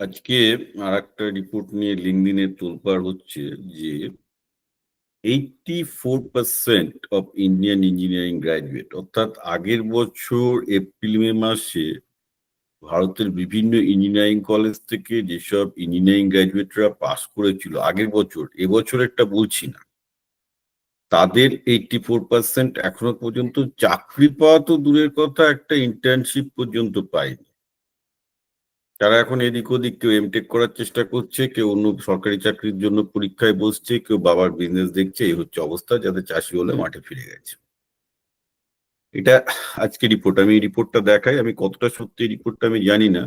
আজকে আর একটা রিপোর্ট নিয়ে লিঙ্কডিনে তোলপাড় হচ্ছে যে eighty four percent of Indian engineering graduate অর্থাৎ আগের বছর এপ্রিল মে মাসে ভারতের বিভিন্ন ইঞ্জিনিয়ারিং কলেজ থেকে যেসব ইঞ্জিনিয়ারিং গ্রাজুয়েটরা পাশ করেছিল, আগের বছর, এবছর একটা বলছি না। তাদের এইটটি ফোর পার্সেন্ট এখনও পর্যন্ত চাকরি পাওয়া তো দূরের কথা, একটা ইন্টার্নশিপ পর্যন্ত পায়নি। তারা এখন এদিক ওদিক কেউ এমটেক করার চেষ্টা করছে, কেউ অন্য সরকারি চাকরির জন্য পরীক্ষায় বসছে, কেউ বাবার বিজনেস দেখছে, এই হচ্ছে অবস্থা যাদের চাষি হলে মাঠে ফিরে গেছে। এটা আজকে রিপোর্ট আমি এই রিপোর্টটা দেখাই, আমি কতটা সত্যি রিপোর্টটা আমি জানি না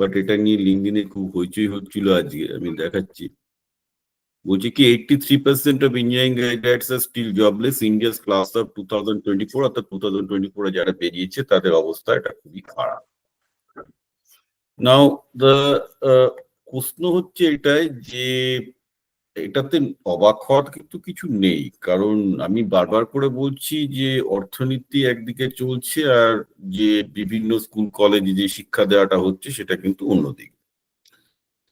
বাট এটা নিয়ে লিঙ্কডিনে খুব হইচই হচ্ছিল আজকে, আমি দেখাচ্ছি। বলছি কি eighty three percent of engineering graduates are still jobless India's class of two thousand twenty four অর্থাৎ টু থাউজেন্ড টোয়েন্টি ফোরে যারা বেরিয়েছে, তাদের অবস্থা এটা খুবই খারাপ। নাও দ্য প্রশ্ন হচ্ছে এটাই যে, এটাতে অবাক হওয়ার কিন্তু কিছু নেই। কারণ আমি বারবার করে বলছি যে, অর্থনীতি একদিকে চলছে আর যে বিভিন্ন স্কুল, কলেজে যে শিক্ষা দেওয়াটা হচ্ছে, সেটা কিন্তু অন্যদিকে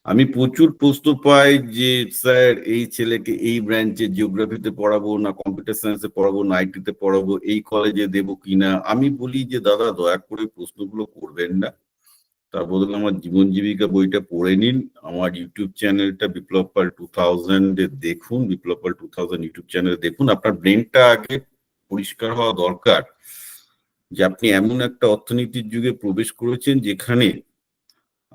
আমি প্রচুর প্রশ্ন পাই যে, স্যার, এই ছেলেকে এই ব্রাঞ্চে জিওগ্রাফিতে পড়াবো না কম্পিউটার সায়েন্সে পড়াবো না আইটিতে পড়াবো, এই কলেজে দেবো কিনা? আমি বলি যে, দাদা, দয়া করে প্রশ্নগুলো করবেন না। তার বদলে আমার জীবন জীবিকা বইটা পড়ে নিন। আমার ইউটিউব চ্যানেলটা বিপ্লব পাল টু থাউজেন্ড দেখুন Biplab Pal two thousand YouTube channel দেখুন। আপনার ব্রেনটা আগে পরিষ্কার হওয়া দরকার যে আপনি এমন একটা অর্থনীতির যুগে প্রবেশ করেছেন যেখানে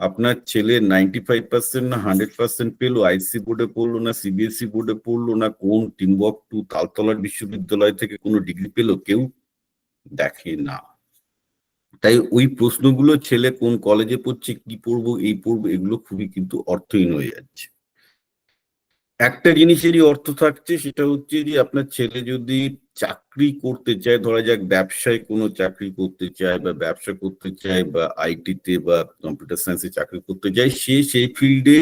আপনার ছেলে নাইনটি ফাইভ পার্সেন্ট না হান্ড্রেড পার্সেন্ট পেল আইসি বোর্ডে পড়ল না সিবিএসই বোর্ডে পড়ল না, কোন টিমবক টু তালতলার বিশ্ববিদ্যালয় থেকে কোনো ডিগ্রি পেল, কেউ দেখে না। তাই ওই প্রশ্নগুলো ছেলে কোন কলেজে পড়ছে, কি পড়ব, এই পড়ব, এগুলো খুবই কিন্তু অর্থহীন হয়ে যাচ্ছে। একটা জিনিসেরই অর্থ থাকছে, সেটা হচ্ছে যে আপনার ছেলে যদি চাকরি করতে চায়, ধরা যাক ব্যবসায় কোনো চাকরি করতে চায় বা ব্যবসা করতে চায় বা আইটিতে বা কম্পিউটার সায়েন্সে চাকরি করতে চায়, সে সেই ফিল্ডে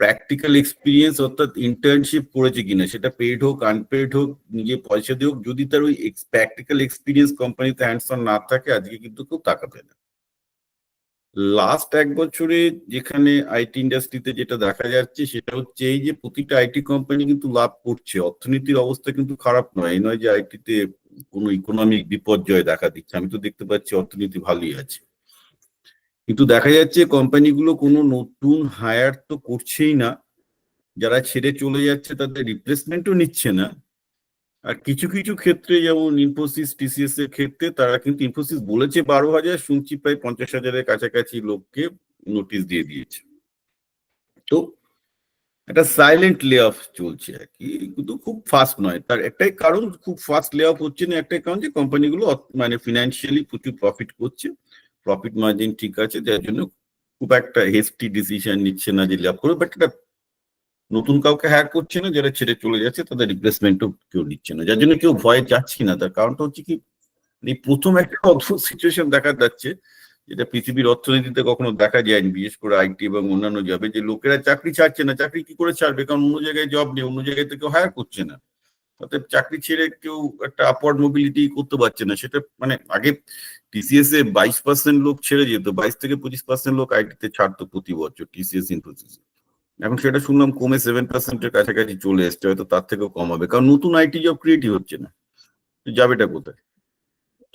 প্র্যাকটিক্যাল এক্সপিরিয়েন্স অর্থাৎ ইন্টার্নশিপ করেছে কিনা, সেটা পেড হোক আনপেড হোক, নিজে পয়সা দিয়ে হোক, যদি তার ওই প্র্যাকটিক্যাল এক্সপিরিয়েন্স কোম্পানিতে হ্যান্ডস অন না থাকে, আজকে কিন্তু কেউ তাকাবে না। লাস্ট এক বছরে যেখানে আইটি ইন্ডাস্ট্রিতে যেটা দেখা যাচ্ছে, সেটা হচ্ছে এই যে প্রতিটা আইটি কোম্পানি কিন্তু লাভ করছে। অর্থনীতির অবস্থা কিন্তু খারাপ নয়, এই নয় যে আইটিতে কোনো ইকোনমিক বিপর্যয় দেখা দিচ্ছে। আমি তো দেখতে পাচ্ছি অর্থনীতি ভালোই আছে। কিন্তু দেখা যাচ্ছে কোম্পানিগুলো কোনো নতুন হায়ার তো করছেই না। যারা ছেড়ে চলে যাচ্ছে তাদের রিপ্লেসমেন্টও নিচ্ছে না। আর কিছু কিছু ক্ষেত্রে যেমন ইনফোসিস টিসিএস এর ক্ষেত্রে তারা কিন্তু ইনফোসিস বলেছে বারো হাজার, শুনছি প্রায় পঞ্চাশ হাজারের কাছাকাছি লোককে নোটিশ দিয়ে দিয়েছে। তো একটা সাইলেন্ট লে অফ চলছে আর কি, কিন্তু খুব ফাস্ট নয়। তার একটাই কারণ, খুব ফাস্ট লে অফ হচ্ছে না, একটাই কারণ যে কোম্পানিগুলো মানে ফিনান্সিয়ালি প্রচুর প্রফিট করছে। প্রফিট মার্জিন ঠিক আছে, যার জন্য খুব একটা হেস্টি ডিসিশন নিচ্ছে না যে লাভ করবে বাট এটা নতুন কাউকে হ্যাক করছে না, যারা ছেড়ে চলে যাচ্ছে, তাদের রিপ্লেসমেন্টও কেউ নিচ্ছে না। যার জন্য কেউ ভয়ে যাচ্ছি না। তার কারণটা হচ্ছে কি এই প্রথম একটা অদ্ভুত সিচুয়েশন দেখা যাচ্ছে, যেটা পৃথিবীর অর্থনীতিতে কখনো দেখা যায়নি, বিশেষ করে আইটি এবং অন্যান্য জবে যে লোকেরা চাকরি ছাড়ছে না, চাকরি কি করে ছাড়বে? কারণ অন্য জায়গায় জব নেই, অন্য জায়গায় থেকে হায়ার করছে না। অর্থাৎ চাকরি ছেড়ে কেউ একটা আপওয়ার্ড মোবিলিটি করতে পারছে না। সেটা মানে আগে টিসিএস এ বাইশ পার্সেন্ট লোক ছেড়ে যেত, বাইশ থেকে পঁচিশ পার্সেন্ট লোক আইটি তে ছাড়তো প্রতি বছর টিসিএস ইনফোসিস এখন সেটা শুনলাম কমে সেভেন পার্সেন্টের কাছাকাছি চলে এসছে, হয়তো তার থেকেও কম হবে, কারণ নতুন আইটি জব ক্রিয়েটই হচ্ছে না। যাবেটা কোথায়?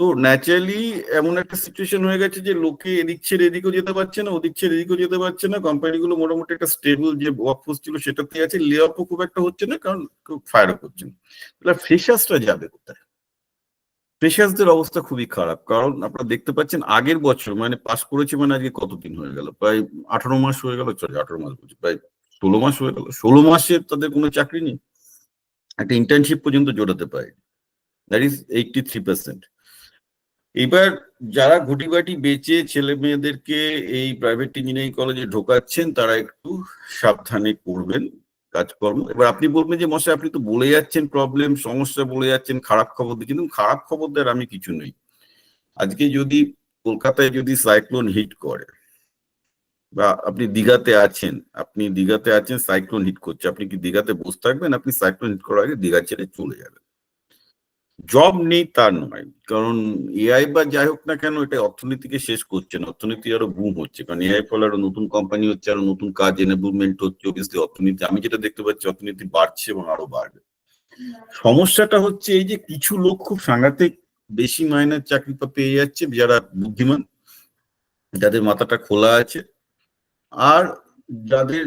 তো ন্যাচারালি এমন একটা সিচুয়েশন হয়ে গেছে যে লোকে এদিক ছেড়ে এদিকেও যেতে পারছে না, ওদিক ছেড়ে এদিকেও যেতে পারছে না। কোম্পানিগুলো মোটামুটি একটা স্টেবল যে ওয়ার্কফোর্স ছিল সেটাতে আছে। লে অফও খুব একটা হচ্ছে না, কারণ কেউ ফায়ারও করছে না। তাহলে ফ্রেশার্সরা যাবে কোথায়? ফ্রেশার্সদের অবস্থা খুবই খারাপ, কারণ আপনারা দেখতে পাচ্ছেন আগের বছর মানে পাশ করেছে মানে আজকে কতদিন হয়ে গেল? প্রায় আঠারো মাস হয়ে গেল সরি আঠারো মাস বলছি, প্রায় ষোলো মাস হয়ে গেল। ষোলো মাসে তাদের কোনো চাকরি নেই। একটা ইন্টার্নশিপ পর্যন্ত জোটাতে পারে that is eighty three percent এবার যারা ঘুটি বাটি বেচে ছেলে মেয়েদেরকে এই প্রাইভেট ইঞ্জিনিয়ারিং কলেজে ঢোকাচ্ছেন, তারা একটু সাবধানে করবেন কাজকর্ম। এবার আপনি বলবেন যে, মশাই, আপনি তো বলে যাচ্ছেন প্রবলেম সমস্যা বলে যাচ্ছেন, খারাপ খবর দিচ্ছেন। কিন্তু খারাপ খবর দেওয়ার আমি কিছু নেই। আজকে যদি কলকাতায় যদি সাইক্লোন হিট করে, বা আপনি দিঘাতে আছেন, আপনি দিঘাতে আছেন সাইক্লোন হিট করছে, আপনি কি দিঘাতে বসে থাকবেন? আপনি সাইক্লোন হিট করার আগে দিঘা ছেড়ে চলে যাবেন। জব নেই তা নয়। কারণ এআই বা যাই হোক না কেন এটা অর্থনীতিকে শেষ করছে না। অর্থনীতি আরও বুম হচ্ছে। কারণ এআই ফলে আরও নতুন কোম্পানি হচ্ছে, আরও নতুন কাজ এনেবলমেন্ট হচ্ছে অবভিয়াসলি অর্থনীতি আমি যেটা দেখতে পাচ্ছি, অর্থনীতি বাড়ছে এবং আরও বাড়বে। সমস্যাটা হচ্ছে এই যে কিছু লোক খুব সাংঘাতিক বেশি মাইনের চাকরি পেয়ে যাচ্ছে, যারা বুদ্ধিমান, যাদের মাথাটা খোলা আছে, আর যাদের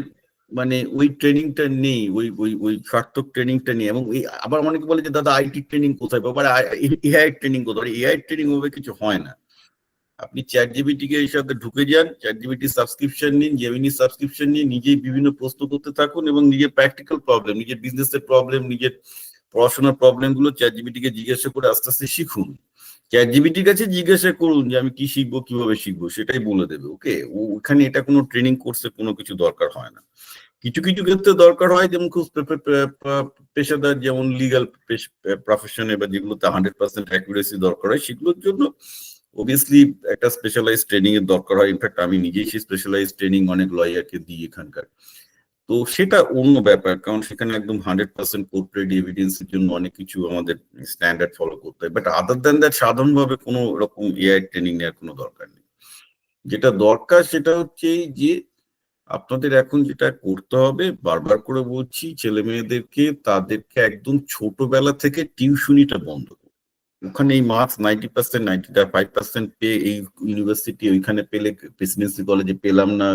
মানে ওই ট্রেনিংটা নেই, ওই ওই ওই সার্থক ট্রেনিংটা নেই এবং আবার অনেকে বলে যে, দাদা আইটি ট্রেনিং কোথায়? পাবো এআই ট্রেনিং কোথায়? এআই ট্রেনিং ওভাবে কিছু হয় না। আপনি চ্যাট জিবিটি কে এই সাথে ঢুকে যান চ্যাট জিবিটি সাবস্ক্রিপশন নিন জেমিনি সাবস্ক্রিপশন নিয়ে নিজেই বিভিন্ন প্রশ্ন করতে থাকুন এবং নিজের প্র্যাকটিক্যাল প্রবলেম নিজের বিজনেসের প্রবলেম নিজের পড়াশোনার প্রবলেমগুলো চ্যাট জিবিটিকে জিজ্ঞাসা করে আস্তে আস্তে শিখুন। চ্যাট জিবিটির কাছে জিজ্ঞাসা করুন যে আমি কি শিখব, কীভাবে শিখব, সেটাই বলে দেবে ওকে ওখানে এটা কোনো ট্রেনিং কোর্সে কোনো কিছু দরকার হয় না। কিছু কিছু ক্ষেত্রে দরকার হয়, যেমন খুব পেশাদার যেমন লিগাল প্রফেশনে বা যেগুলোতে হান্ড্রেড পার্সেন্ট অ্যাকুরেসি দরকার হয়, সেগুলোর জন্য অবভিয়াসলি একটা স্পেশালাইজ ট্রেনিং এর দরকার হয়। ইনফ্যাক্ট আমি নিজেই সেই স্পেশালাইজ ট্রেনিং অনেক লয়ারকে দিই এখানকার। তো সেটা অন্য ব্যাপার, কারণ সেখানে একদম হান্ড্রেড পার্সেন্ট কোর্পোরেট এভিডেন্স এর জন্য অনেক কিছু আমাদের স্ট্যান্ডার্ড ফলো করতে হয়। বাট আদার দ্যান দ্যাট সাধারণভাবে কোনো রকম এআই ট্রেনিং নেওয়ার কোনো দরকার নেই। যেটা দরকার সেটা হচ্ছে যে, আপনাদের এখন যেটা করতে হবে, বারবার করে বলছি ছেলে মেয়েদেরকে তাদেরকে একদম ছোটবেলা থেকে টিউশনিটা বন্ধ ওখানে এই marks ninety percent ninety five percent পেয়ে এই ইউনিভার্সিটি ওইখানে পেলে প্রেসিডেন্সি কলেজে পেলাম না।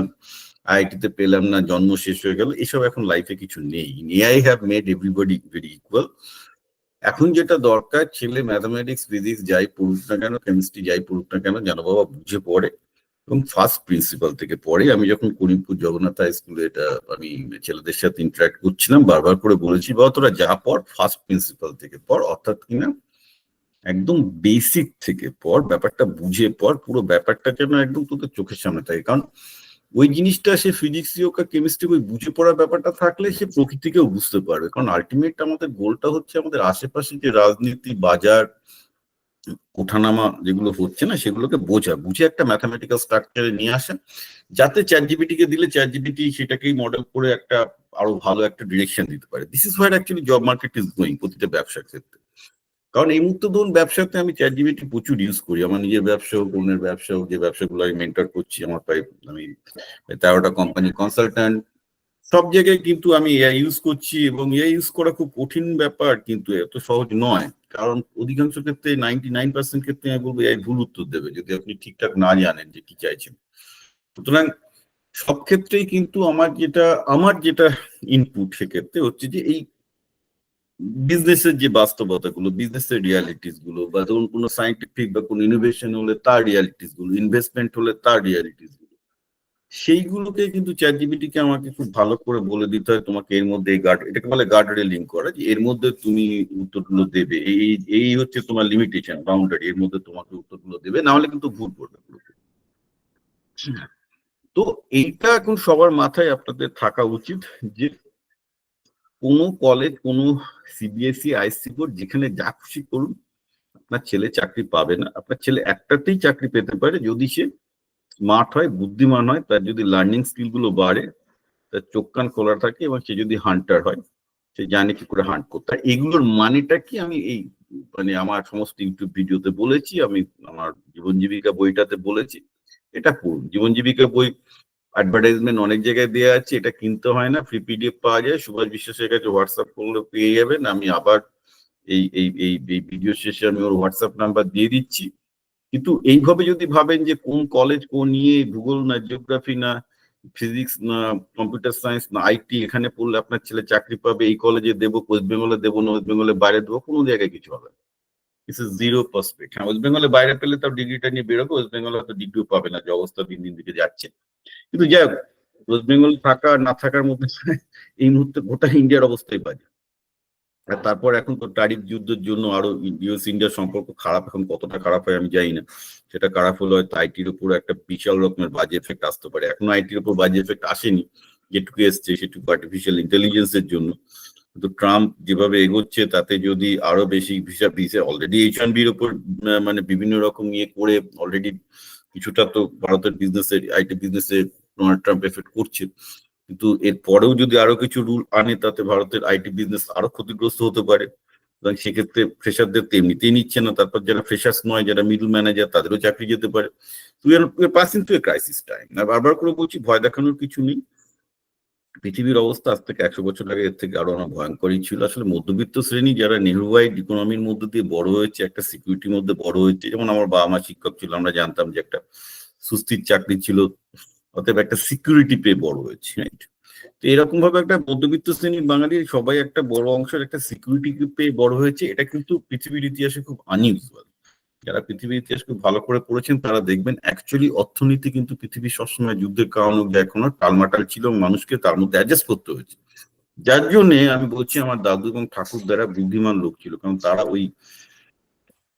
আইআইটিতে পেলাম না, জন্ম শেষ হয়ে গেল, এসব এখন লাইফে কিছু নেই। I have made everybody very equal এখন যেটা দরকার, ছেলে ম্যাথামেটিক্স ফিজিক্স যাই পড়ুক না কেন কেমিস্ট্রি যাই পড়ুক না কেন যেন বাবা, বুঝে পড়ে। এবং ফার্স্ট প্রিন্সিপাল থেকে পড়ে। আমি যখন করিমপুর জগন্নাথ হাই স্কুলে এটা আমি ছেলেদের সাথে ইন্টারাক্ট করছিলাম, বারবার করে বলেছি, বাবা, তোরা যা পড় ফার্স্ট প্রিন্সিপাল থেকে পড়, অর্থাৎ কিনা একদম বেসিক থেকে পর ব্যাপারটা বুঝে পর পুরো ব্যাপারটা যেন একদম তোদের চোখের সামনে থাকে। কারণ ওই জিনিসটা সে ফিজিক্স হোক কেমিস্ট্রি ওই বুঝে পড়ার ব্যাপারটা থাকলে সে প্রকৃতিকেও বুঝতে পারবে। কারণ আলটিমেট আমাদের গোলটা হচ্ছে আমাদের আশেপাশে যে রাজনীতি, বাজার, ওঠানামা যেগুলো হচ্ছে না, সেগুলোকে বোঝা। বুঝে একটা ম্যাথামেটিক্যাল স্ট্রাকচারে নিয়ে আসা, যাতে চ্যাট জিবিটিকে দিলে চ্যাট জিবিটি সেটাকেই মডেল করে একটা আরও ভালো একটা ডিরেকশন দিতে পারে। This is where actually job market is going প্রতিটা ব্যবসার ক্ষেত্রে। কারণ এই মুহূর্তে ধরুন ব্যবসাতে আমি চ্যাট জিবিটি প্রচুর ইউজ করি। আমার নিজের ব্যবসা হোক, অন্যের ব্যবসা হোক, যে ব্যবসাগুলো আমি মেন্টার করছি, আমার প্রায় আমি তেরোটা কোম্পানি কনসালট্যান্ট সব জায়গায় কিন্তু আমি এআই ইউজ করছি এবং এআই ইউজ করা খুব কঠিন ব্যাপার, কিন্তু এত সহজ নয়। কারণ অধিকাংশ ক্ষেত্রে নাইনটি নাইন পার্সেন্ট ক্ষেত্রে আমি বলব এআই ভুল উত্তর দেবে, যদি আপনি ঠিকঠাক না জানেন যে কি চাইছেন। সুতরাং সব ক্ষেত্রেই কিন্তু আমার যেটা আমার যেটা ইনপুট সেক্ষেত্রে হচ্ছে যে এই বিজনেসের যে বাস্তবতাগুলো বিজনেসের রিয়ালিটিসগুলো বা ধরুন কোনো সাইন্টিফিক বা কোনো ইনোভেশন হলে তার রিয়ালিটিসগুলো ইনভেস্টমেন্ট হলে তার রিয়ালিটিসগুলো সেইগুলোকে কিন্তু চ্যাট জিবিটিকে আমাকে খুব ভালো করে বলে দিতে হয় তোমাকে এর মধ্যে গার্ড এটাকে বলে গার্ড রেলিং করা যে এর মধ্যে তুমি উত্তরগুলো দেবে এই এই হচ্ছে তোমার লিমিটেশন বাউন্ডারি এর মধ্যে তোমাকে উত্তরগুলো দেবে না হলে কিন্তু ভুল করবে তো এইটা এখন সবার মাথায় আপনাদের থাকা উচিত যে কোনো কলেজ কোনো সিবিএসই আইসি বোর্ড যেখানে যা খুশি করুন, আপনার ছেলে চাকরি পাবে না। আপনার ছেলে একটাতেই চাকরি পেতে পারে, যদি সে স্মার্ট হয়, বুদ্ধিমান হয়, তার যদি লার্নিং স্কিলগুলো বাড়ে, তার চোখ কান খোলা থাকে এবং সে যদি হান্টার হয়, সে জানে কি করে হান্ট করতে হয়। এগুলোর মানেটা কি? আমি এই মানে আমার সমস্ত ইউটিউব ভিডিওতে বলেছি, আমি আমার জীবন জীবিকা বইটাতে বলেছি, এটা পড়ুন। জীবন জীবিকা বই অ্যাডভার্টাইজমেন্ট অনেক জায়গায় দেওয়া আছে এটা কিনতে হয় না ফ্রি পিডিএফ পাওয়া যায়। সুভাষ বিশ্বাসের কাছে হোয়াটসঅ্যাপ করলে পেয়ে যাবেন। আমি আবার এই এই এই ভিডিও শেষে আমি ওর হোয়াটসঅ্যাপ নাম্বার দিয়ে দিচ্ছি। কিন্তু এইভাবে যদি ভাবেন যে কোন কলেজ কোন নিয়ে ভূগোল না জিওগ্রাফি না ফিজিক্স না কম্পিউটার সায়েন্স না আইটি এখানে পড়লে আপনার ছেলে চাকরি পাবে, এই কলেজে দেবো ওয়েস্ট বেঙ্গলে দেবো না ওয়েস্ট বেঙ্গলে বাইরে দেবো, কোনো জায়গায় কিছু হবে দিস জিরো পার্সপেক্ট হ্যাঁ ওয়েস্ট বেঙ্গলে বাইরে পেলে তার ডিগ্রিটা নিয়ে বেরোবে ওয়েস্ট বেঙ্গলে হয়তো ডিগ্রিও পাবে না, যে অবস্থা দিন দিন দিকে যাচ্ছে। কিন্তু যাই হোক ওয়েস্ট বেঙ্গল থাকা, না থাকার মধ্যে এই মুহূর্তে গোটা ইন্ডিয়ার অবস্থাই বাজে। আর তারপর এখন তো তারিফ যুদ্ধের জন্য আরও ইউএস ইন্ডিয়ার সম্পর্ক খারাপ, এখন কতটা খারাপ হয় আমি জানি না। সেটা খারাপ হলে হয়তো আইটির উপর একটা বিশাল রকমের বাজে এফেক্ট আসতে পারে। এখনও আইটির উপর বাজে এফেক্ট আসেনি, যেটুকু এসছে, সেটুকু আর্টিফিশিয়াল ইন্টেলিজেন্সের জন্য। কিন্তু ট্রাম্প যেভাবে এগোচ্ছে, তাতে যদি আরও বেশি visa visa already H one বির উপর মানে বিভিন্ন রকম ইয়ে করে অলরেডি কিছুটা তো ভারতের বিজনেসের আইটি বিজনেসে ডোনাল্ড ট্রাম্প এফেক্ট করছে। কিন্তু এর পরেও যদি আরও কিছু রুল আনে, তাতে ভারতের আইটি বিজনেস আরও ক্ষতিগ্রস্ত হতে পারে। সুতরাং সেক্ষেত্রে ফ্রেশারদের তো এমনিতেই নিচ্ছে না। তারপর যারা ফ্রেশার্স নয়, যারা মিডল ম্যানেজার তাদেরও চাকরি যেতে পারে। তুই are passing to a crisis time বারবার করে বলছি, ভয় দেখানোর কিছু নেই। পৃথিবীর অবস্থা আজ থেকে একশো বছর আগে এর থেকে আরও অনেক ভয়ঙ্করই ছিল। আসলে মধ্যবিত্ত শ্রেণি যারা নেহরুয়াইড ইকোনমির মধ্যে দিয়ে বড় হয়েছে, একটা সিকিউরিটির মধ্যে বড় হয়েছে, যেমন আমার বাবা মা শিক্ষক ছিল, আমরা জানতাম যে একটা সুস্থির চাকরি ছিল, অতএব একটা সিকিউরিটি পেয়ে বড় হয়েছে রাইট তো এরকম ভাবে একটা মধ্যবিত্ত শ্রেণির বাঙালির সবাই একটা বড় অংশের একটা সিকিউরিটি পেয়ে বড় হয়েছে, এটা কিন্তু পৃথিবীর ইতিহাসে খুব আনইউজুয়াল যারা পৃথিবীর ইতিহাস খুব ভালো করে পড়েছেন, তারা দেখবেন অ্যাকচুয়ালি অর্থনীতি কিন্তু পৃথিবীর সবসময় যুদ্ধের কারণ অব্দি এখনও টালমাটাল ছিল মানুষকে তার মধ্যে অ্যাডজাস্ট করতে হয়েছে। যার জন্য আমি বলছি আমার দাদু এবং ঠাকুর দ্বারা বুদ্ধিমান লোক ছিল, কারণ তারা ওই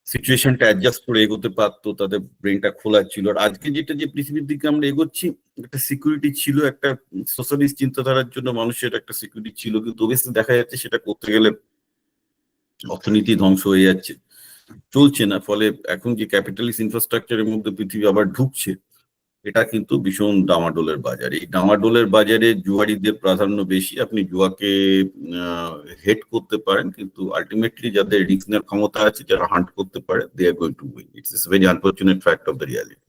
সিচুয়েশনটা অ্যাডজাস্ট করে এগোতে পারতো, তাদের ব্রেনটা খোলা ছিল। আর আজকে যেটা যে পৃথিবীর দিকে আমরা এগোচ্ছি, একটা সিকিউরিটি ছিল, একটা সোশ্যালিস্ট চিন্তাধারার জন্য মানুষের একটা সিকিউরিটি ছিল, কিন্তু ওবেসলি দেখা যাচ্ছে সেটা করতে গেলে অর্থনীতি ধ্বংস হয়ে যাচ্ছে। চলছে না, ফলে এখন যে ক্যাপিটালিস্ট ইনফ্রাস্ট্রাকচারের মধ্যে পৃথিবী আবার ঢুকছে, এটা কিন্তু ভীষণ ডামাডোলের বাজার। এই ডামাডোলের বাজারে জুয়ারিদের প্রাধান্য বেশি, আপনি জুয়াকে হেড করতে পারেন, কিন্তু আলটিমেটলি যাদের রিক্স নেওয়ার ক্ষমতা আছে, যারা হান্ট করতে পারে they are going to win it's is very unfortunate fact of the reality